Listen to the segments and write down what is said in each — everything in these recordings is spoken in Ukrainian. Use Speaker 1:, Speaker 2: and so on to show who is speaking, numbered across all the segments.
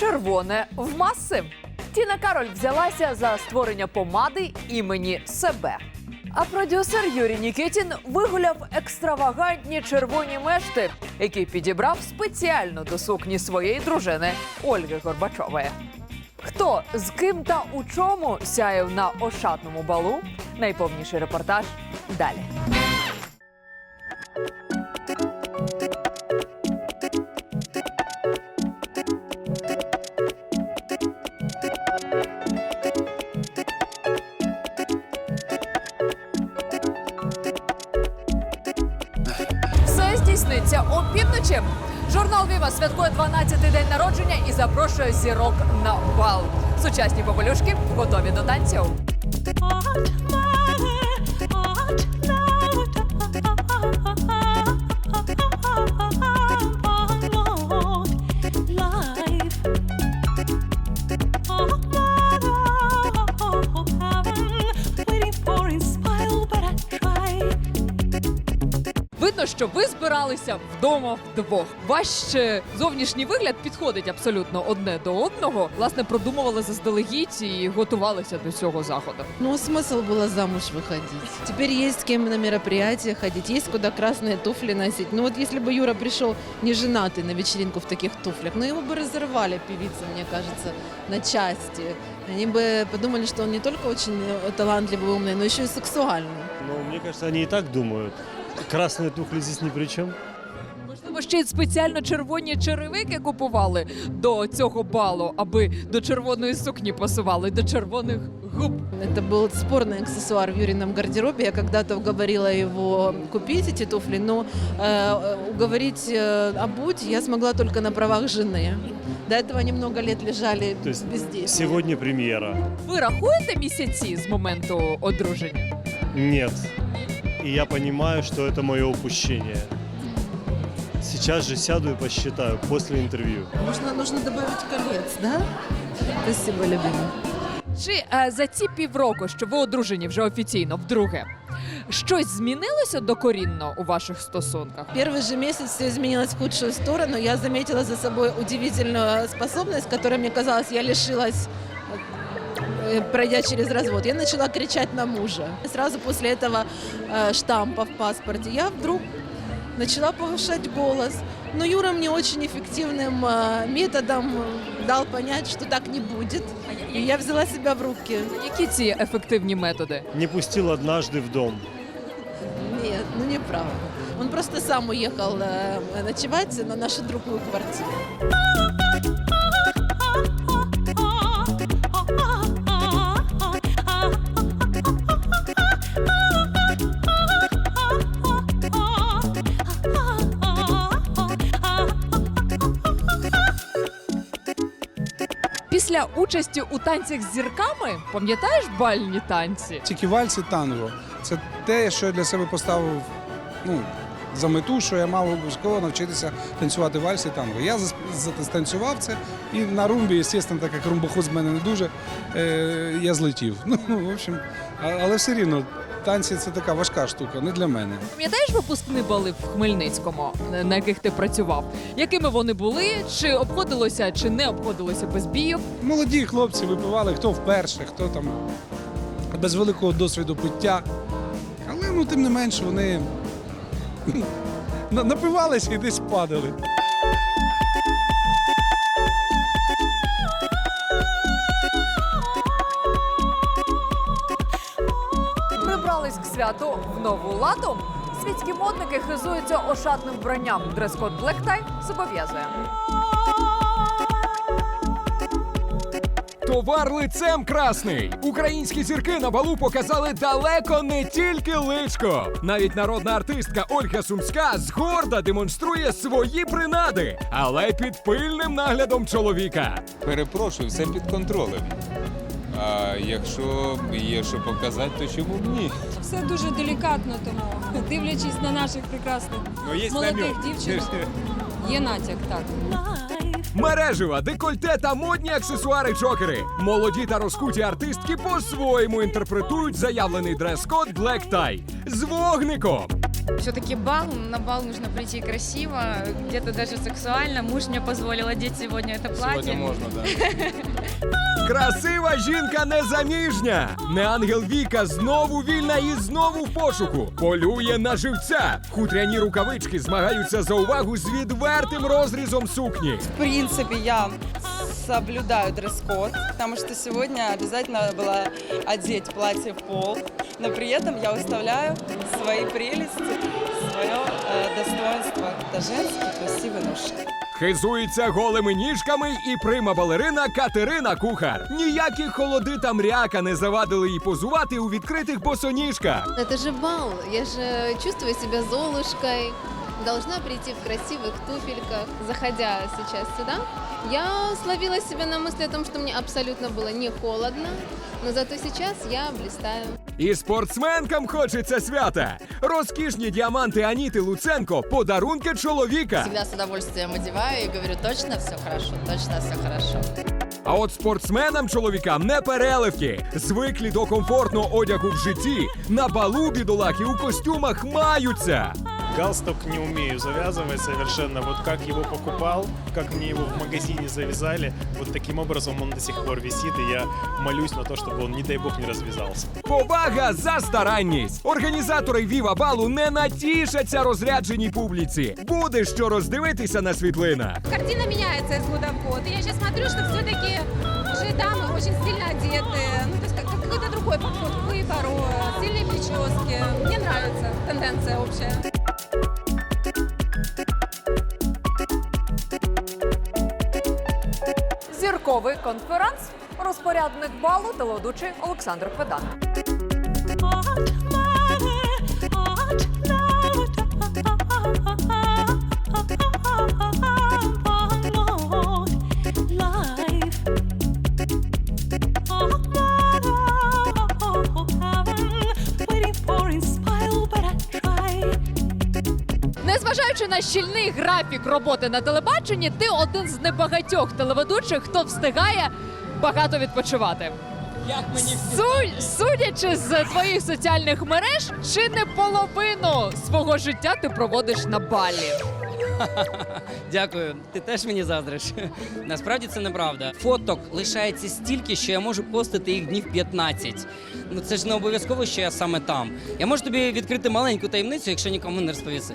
Speaker 1: червоне в маси. Тіна Кароль взялася за створення помади імені себе. А продюсер Юрій Нікітін вигуляв екстравагантні червоні мешти, які підібрав спеціально до сукні своєї дружини Ольги Горбачової. Хто з ким та у чому сяяв на ошатному балу? Найповніший репортаж далі. Здійсниться опівночі. Журнал Віва святкує 12-й день народження і запрошує зірок на бал. Сучасні попелюшки готові до танців. Видно, що ви збиралися вдома вдвох. Ваш е, зовнішній вигляд підходить абсолютно одне до одного. Власне, продумували заздалегідь і готувалися до цього заходу.
Speaker 2: Ну, смысл было замуж выходить. Теперь есть с кем на мероприятия ходить, есть куда красные туфли носить. Ну вот если бы Юра пришел не женатый на вечеринку в таких туфлях, ну его бы разорвали певицы, мне кажется, на части. Они бы подумали, что он не только очень э, талантливый, умный, но еще и сексуальный.
Speaker 3: Ну, мне кажется, они и так думают. Красные туфли здесь ни при чем.
Speaker 1: Можливо, ще й спеціально червоні черевики купували до цього балу, аби до червоної сукні пасували, до червоних губ.
Speaker 2: Это был спорный аксессуар в Юрином гардеробе. Я когда-то уговорила его купить эти туфли, но э, уговорить э, обуть я смогла только на правах жены. До этого они много лет лежали
Speaker 3: То есть
Speaker 2: без действия.
Speaker 3: Сегодня премьера.
Speaker 1: Ви рахуєте місяці з моменту одруження?
Speaker 3: Нет. И я понимаю, что это мое упущение. Сейчас же сяду и посчитаю после интервью.
Speaker 2: Нужно, нужно добавить колец, да? Спасибо, любимый.
Speaker 1: Чи е, за ці півроку, що ви одружені вже офіційно вдруге, щось змінилося докорінно у ваших стосунках?
Speaker 2: Первый же месяц все изменилось в худшую сторону. Я заметила за собой удивительную способность, которой мне казалось, я лишилась э, пройдя через развод, я начала кричать на мужа. Сразу после этого э, штампа в паспорте я вдруг начала повышать голос. Но Юра мне очень эффективным э, методом дал понять, что так не будет. И я взяла себя в руки.
Speaker 1: Які ці ефективні методи?
Speaker 3: Не пустил однажды в дом.
Speaker 2: Нет, ну неправда. Он просто сам уехал э, ночевать на нашу другую квартиру.
Speaker 1: Участі у танцях з зірками, пам'ятаєш бальні танці?
Speaker 4: Тільки вальс і танго. Це те, що я для себе поставив ну, за мету, що я мав обов'язково навчитися танцювати вальс і танго. Я зас- це і на румбі, звісно, так як румбохоз з мене не дуже, е, я злетів. Ну, в общем, але все рівно, танці це така важка штука, не для мене.
Speaker 1: Пам'ятаєш випускні бали в Хмельницькому, на яких ти працював? Якими вони були? Чи обходилося, чи не обходилося без бійок?
Speaker 4: Молоді хлопці випивали, хто вперше, хто там без великого досвіду пиття. Але ну, тим не менш вони напивалися і десь падали.
Speaker 1: Святу в нову ладу. Світські модники хизуються ошатним вбранням. Дрес-код Black Tie зобов'язує.
Speaker 5: Товар лицем красний. Українські зірки на балу показали далеко не тільки личко. Навіть народна артистка Ольга Сумська згорда демонструє свої принади, але під пильним наглядом чоловіка.
Speaker 6: Перепрошую, все під контролем. А якщо є що показати, то чому б ні?
Speaker 7: Все дуже делікатно, тому дивлячись на наших прекрасних
Speaker 6: Ну, є
Speaker 7: молодих
Speaker 6: намек.
Speaker 7: дівчинок, є натяк, так.
Speaker 5: Мережева, декольте та модні аксесуари Джокери. Молоді та розкуті артистки по-своєму інтерпретують заявлений дрес-код Black Tie з вогником.
Speaker 8: Все-таки бал, на бал нужно прийти красиво, где-то даже сексуально. Муж мне позволил одеть сегодня это платье.
Speaker 6: можна, так.
Speaker 5: Красива жінка незаміжня. Не ангел Віка знову вільна і знову в пошуку. Полює на живця. Хутряні рукавички змагаються за увагу з відвертим розрізом сукні.
Speaker 9: В принципе, я соблюдаю дресс-код, потому что сегодня обязательно было одеть платье в пол, но при этом я выставляю свои прелести, свое э, достоинство. Это женский красивый ножки.
Speaker 5: Хизується голими ніжками і прима балерина Катерина Кухар. Ніякі холоди та мряка не завадили їй позувати у відкритих босоніжках.
Speaker 10: Это же бал. Я же чувствую себя Золушкой. Должна прийти в красивых туфельках. Заходя сейчас сюда, я словила себя на мысли о том, что мне абсолютно было не холодно. Но зато сейчас я блистаю.
Speaker 5: І спортсменкам хочеться свята. Розкішні діаманти Аніти Луценко подарунки чоловіка.
Speaker 11: Всегда с удовольствием одеваю и говорю, точно все хорошо, точно все хорошо.
Speaker 5: А от спортсменам чоловікам не переливки. Звиклі до комфортного одягу в житті. На балу бідолаки у костюмах маються.
Speaker 12: Галстук не умею завязывать совершенно. Вот как его покупал, как мне его в магазине завязали, вот таким образом он до сих пор висит, и я молюсь на то, чтобы он, не дай бог, не развязался.
Speaker 5: Повага за старанність. Організатори Віва Балу не натішаться розрядженій публіці. Буде що роздивитися на світлинах.
Speaker 7: Картина меняется из года в год. И я сейчас смотрю, что все-таки уже дамы очень стильно одеты. Ну, то есть как- как- какой-то другой подход к выбору, стильные прически. Мне нравится тенденция общая.
Speaker 1: Зірковий конференц. Розпорядник балу телеведучий Олександр Педан. Щільний графік роботи на телебаченні, ти один з небагатьох телеведучих, хто встигає багато відпочивати.
Speaker 5: Як мені
Speaker 1: Су- судячи з твоїх соціальних мереж, чи не половину свого життя ти проводиш на балі?
Speaker 13: Дякую, ти теж мені заздриш. Насправді це неправда. Фоток лишається стільки, що я можу постити їх днів 15. Ну це ж не обов'язково, що я саме там. Я можу тобі відкрити маленьку таємницю, якщо нікому не розповіси.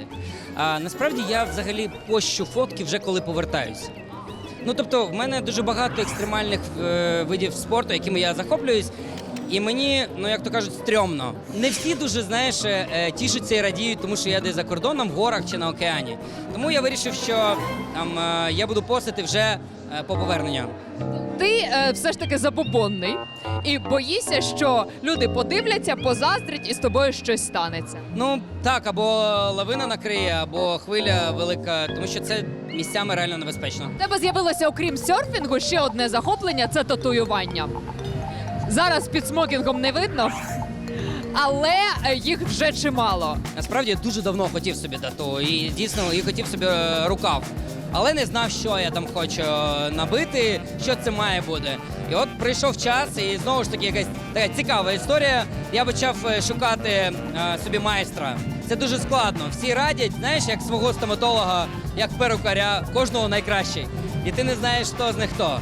Speaker 13: А насправді я взагалі пощу фотки вже коли повертаюся. Ну тобто, в мене дуже багато екстремальних е, видів спорту, якими я захоплююсь. І мені, ну як то кажуть, стрьомно. Не всі дуже знаєш е, е, тішаться і радіють, тому що я десь за кордоном, в горах чи на океані. Тому я вирішив, що там е, я буду постити вже по поверненню.
Speaker 1: Ти е, все ж таки забобонний і боїшся, що люди подивляться, позаздрять і з тобою щось станеться.
Speaker 13: Ну так, або лавина накриє, або хвиля велика, тому що це місцями реально небезпечно.
Speaker 1: У тебе з'явилося, окрім серфінгу, ще одне захоплення це татуювання. Зараз під смокінгом не видно, але їх вже чимало.
Speaker 13: Насправді я дуже давно хотів собі тату і дійсно і хотів собі е, рукав. Але не знав, що я там хочу е, набити, що це має бути. І от прийшов час, і знову ж таки якась така цікава історія. Я почав е, шукати собі майстра. Це дуже складно. Всі радять, знаєш, як свого стоматолога, як перукаря, кожного найкращий. І ти не знаєш, хто з них хто.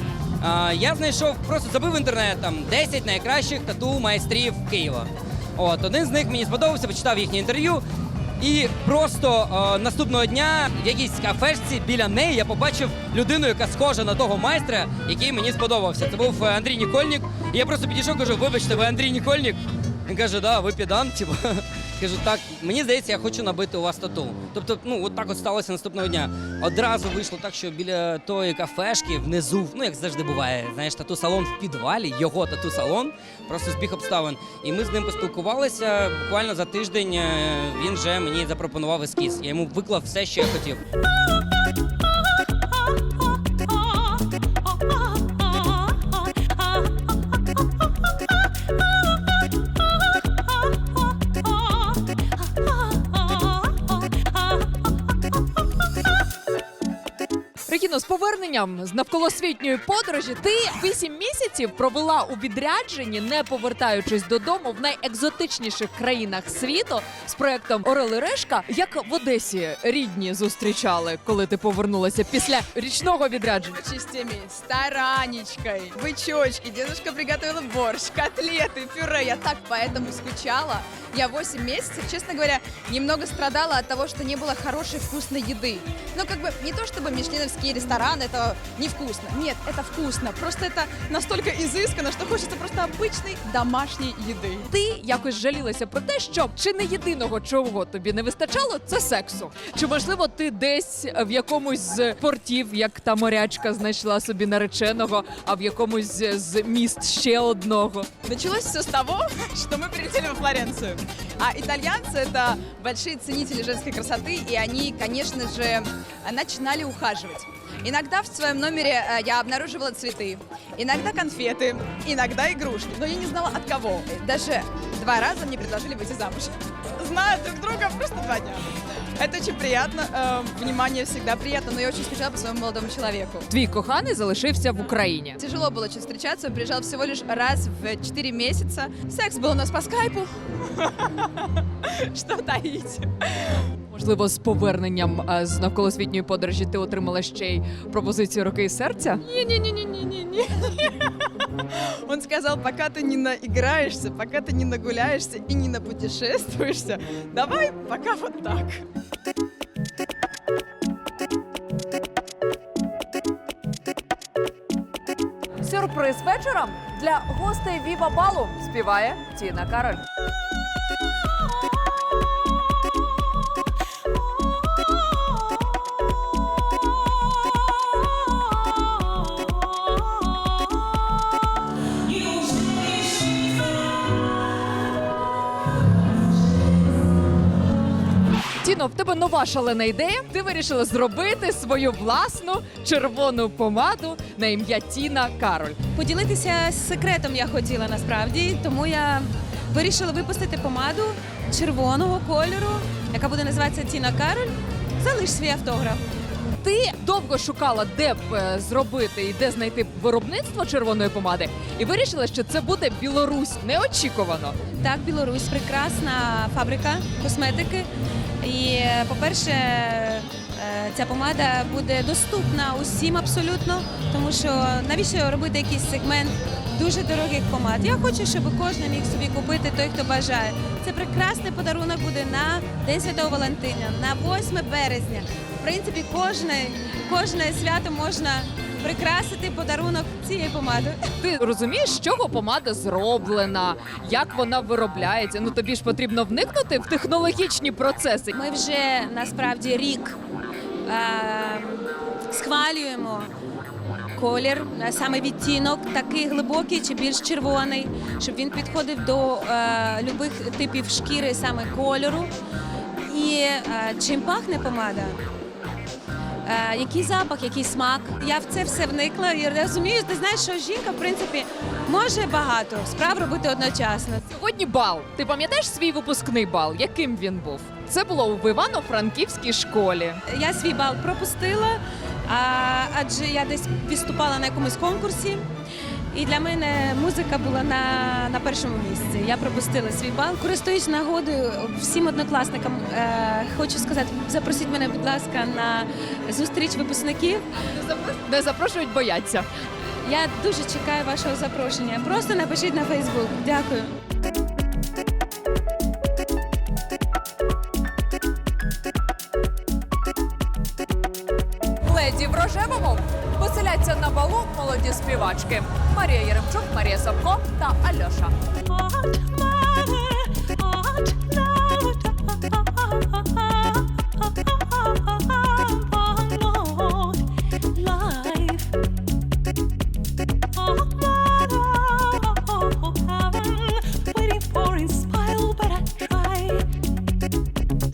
Speaker 13: Я знайшов, просто забив інтернет там 10 найкращих тату майстрів Києва. От один з них мені сподобався, почитав їхнє інтерв'ю. І просто е, наступного дня в якійсь кафешці біля неї я побачив людину, яка схожа на того майстра, який мені сподобався. Це був е, Андрій Нікольник. І я просто підійшов, кажу, вибачте, ви Андрій Нікольник? Він каже, да, ви підант, типу. Кажу, так, мені здається, я хочу набити у вас тату. Тобто, ну от так от сталося наступного дня. Одразу вийшло так, що біля тої кафешки внизу, ну як завжди буває, знаєш, тату-салон в підвалі, його тату-салон, просто збіг обставин. І ми з ним поспілкувалися. Буквально за тиждень е, він вже мені запропонував ескіз. Я йому виклав все, що я хотів.
Speaker 1: Регіно, Тіно, з поверненням з навколосвітньої подорожі, ти вісім місяців провела у відрядженні, не повертаючись додому в найекзотичніших країнах світу з проектом Орел і Решка. Як в Одесі рідні зустрічали, коли ти повернулася після річного відрядження?
Speaker 9: частями, с таранечкой, бычочки. Дедушка приготовила борщ, котлеты, пюре. Я так поэтому скучала. Я 8 месяцев, честно говоря, немного страдала от того, что не было хорошей вкусной еды. Ну, как бы, не то чтобы мишленовские рестораны, это невкусно. Нет, это вкусно. Просто это настолько изысканно, что хочется просто обычной домашней еды.
Speaker 1: Ти якось жалілася про те, що чи не єдиного чого тобі не вистачало, це сексу. Чи можливо ти десь в якомусь з портів, як та морячка, знайшла собі нареченого, а в якомусь з міст ще одного?
Speaker 9: Началось все с того, что мы прилетели во Флоренцию. А итальянцы это большие ценители женской красоты, и они, конечно же, начинали ухаживать. Иногда в своем номере э, я обнаруживала цветы, иногда конфеты, иногда игрушки, но я не знала от кого. Даже два раза мне предложили выйти замуж. Зная друг друга просто два дня. Это очень приятно, э, внимание всегда приятно, но я очень скучала по своему молодому человеку.
Speaker 1: Твій коханий залишився в Україні.
Speaker 9: Тяжело было очень встречаться, он приезжал всего лишь раз в 4 месяца. Секс был у нас по скайпу. Что таить?
Speaker 1: Можливо, з поверненням е, з навколосвітньої подорожі ти отримала ще й пропозицію руки і серця.
Speaker 9: Не-не-не-не-не-не. Он сказал, пока ты не наиграешься, пока ты не нагуляешься и не напутешествуешься, давай пока вот так.
Speaker 1: Сюрприз вечором для гостей Віва Балу співає Тіна Кароль. Тіно, в тебе нова шалена ідея. Ти вирішила зробити свою власну червону помаду на ім'я Тіна Кароль.
Speaker 7: Поділитися секретом я хотіла насправді, тому я вирішила випустити помаду червоного кольору, яка буде називатися Тіна Кароль. Залиш свій автограф.
Speaker 1: Ти довго шукала, де б е, зробити і де знайти виробництво червоної помади, і вирішила, що це буде Білорусь. Неочікувано.
Speaker 7: Так, Білорусь прекрасна фабрика косметики. І, по-перше, е, ця помада буде доступна усім абсолютно, тому що навіщо робити якийсь сегмент дуже дорогих помад? Я хочу, щоб кожен міг собі купити той, хто бажає. Це прекрасний подарунок буде на День Святого Валентина, на 8 березня. В принципі, кожне, кожне свято можна прикрасити подарунок цією помадою.
Speaker 1: Ти розумієш, з чого помада зроблена, як вона виробляється. Ну тобі ж потрібно вникнути в технологічні процеси.
Speaker 7: Ми вже насправді рік е, схвалюємо колір, е, саме відтінок, такий глибокий чи більш червоний, щоб він підходив до е, любих типів шкіри, саме кольору. І е, чим пахне помада? Е, який запах, який смак. Я в це все вникла і розумію, ти знаєш, що жінка, в принципі, може багато справ робити одночасно.
Speaker 1: Сьогодні бал. Ти пам'ятаєш свій випускний бал? Яким він був? Це було в Івано-Франківській школі.
Speaker 7: Я свій бал пропустила, а, адже я десь виступала на якомусь конкурсі. І для мене музика була на, на першому місці. Я пропустила свій бал. Користуюсь нагодою всім однокласникам. Е, хочу сказати, запросіть мене, будь ласка, на зустріч випускників.
Speaker 1: Не запрошують, бояться.
Speaker 7: Я дуже чекаю вашого запрошення. Просто напишіть на Фейсбук. Дякую.
Speaker 1: Поселяться на балу молоді співачки Марія Яремчук, Марія Савко та Альоша.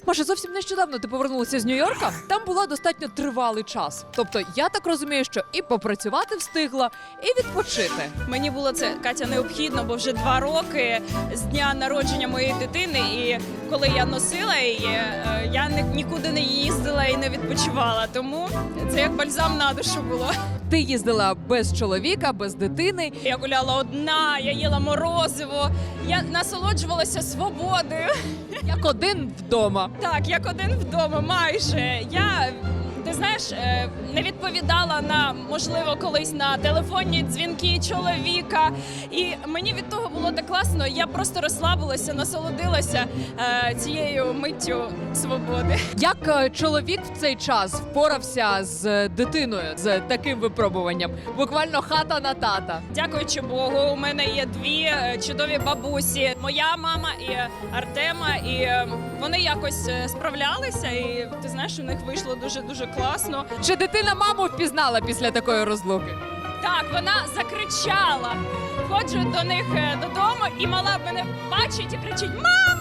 Speaker 1: Маша, зовсім нещодавно ти повернулася з Нью-Йорка. Там була достатньо тривалий час. Тобто, я так розумію, що і попрацювати встигла, і відпочити.
Speaker 14: Мені було це Катя необхідно, бо вже два роки з дня народження моєї дитини, і
Speaker 15: коли я носила її, е, я нікуди не їздила і не відпочивала. Тому це як бальзам на душу було.
Speaker 1: Ти їздила без чоловіка, без дитини.
Speaker 15: Я гуляла одна, я їла морозиво, я насолоджувалася свободою.
Speaker 1: Як один вдома.
Speaker 15: Так, як один вдома, майже. Я ти знаєш, е, не відповідала на можливо колись на телефонні дзвінки чоловіка. І мені від того було так класно. Я просто розслабилася, насолодилася е, цією миттю свободи.
Speaker 1: Як е, чоловік в цей час впорався з дитиною з таким випробуванням? Буквально хата на тата.
Speaker 15: Дякуючи Богу, у мене є дві чудові бабусі. Моя мама і Артема. І вони якось справлялися. І ти знаєш, у них вийшло дуже дуже класно.
Speaker 1: Чи дитина маму впізнала після такої розлуки?
Speaker 15: Так, вона закричала. Ходжу до них е, додому, і мала мене бачить і кричить: Мама!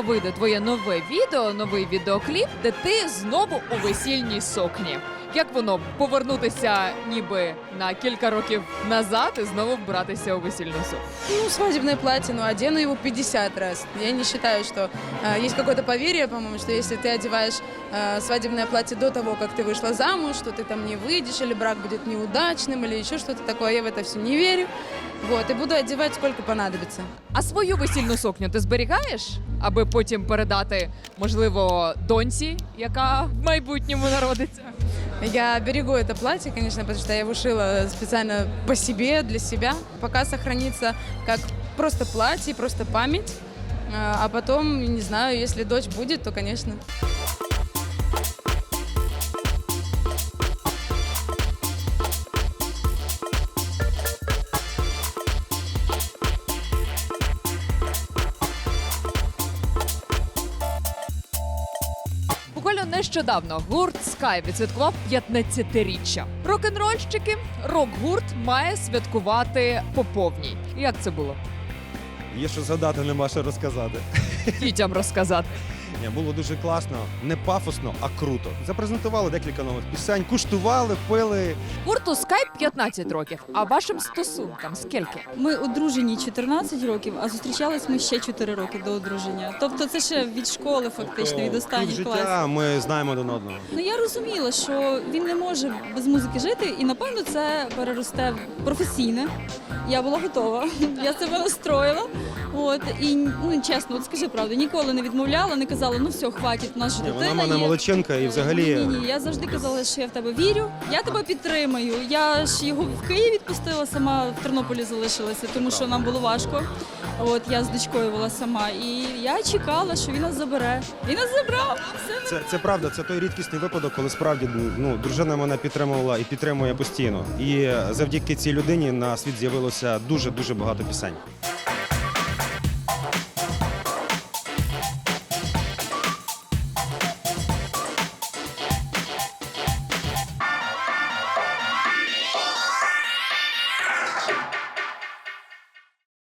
Speaker 1: Скоро вийде твоє нове відео, новий відеокліп, де ти знову у весільній сукні. Як воно повернутися ніби на кілька років назад і знову вбратися у весільну сукню?
Speaker 16: Ну, свадебное платье, ну, одену его 50 раз. Я не считаю, что э, есть какое-то поверье, по-моему, что если ты одеваешь э, свадебное платье до того, как ты вышла замуж, что ты там не выйдешь, или брак будет неудачным, или еще что-то такое. Я в это все не верю. Вот, и буду одевать сколько понадобится.
Speaker 1: А свою весільну сукню ти зберігаєш, аби потім передати, можливо, доньці, яка в майбутньому народиться?
Speaker 16: Я берегу это платье, конечно, потому что я его шила специально по себе, для себя. Пока сохранится как просто платье, просто память. А потом, не знаю, если дочь будет, то, конечно.
Speaker 1: Нещодавно гурт Sky відсвяткував 15-річчя. Рок-н-рольщики, рок-гурт має святкувати по повній. Як це було?
Speaker 14: Є що згадати, нема що розказати.
Speaker 1: Дітям розказати.
Speaker 14: Ні, було дуже класно, не пафосно, а круто. Запрезентували декілька нових пісень, куштували, пили.
Speaker 1: Гурту Sky 15 років. А вашим стосункам скільки?
Speaker 8: Ми одружені 14 років, а зустрічались ми ще 4 роки до одруження. Тобто це ще від школи, фактично, від останніх
Speaker 14: життя
Speaker 8: класів.
Speaker 14: ми знаємо один одного.
Speaker 8: Ну я розуміла, що він не може без музики жити, і напевно це переросте в професійне. Я була готова. Я себе настроїла. От і ну чесно, от скажи правду, ніколи не відмовляла, не казала, ну все, хватить, у нас же
Speaker 14: Ні,
Speaker 8: дитина
Speaker 14: вона мене
Speaker 8: є.
Speaker 14: молодчинка і взагалі.
Speaker 8: Ні, ні, я завжди казала, що я в тебе вірю. Я тебе підтримаю. Я ж його в Київ відпустила сама, в Тернополі залишилася, тому що нам було важко. От я з дочкою була сама, і я чекала, що він нас забере. Він нас забрав. Все
Speaker 14: Це, це правда, це той рідкісний випадок, коли справді ну, дружина мене підтримувала і підтримує постійно. І завдяки цій людині на світ з'явилося дуже дуже багато пісень.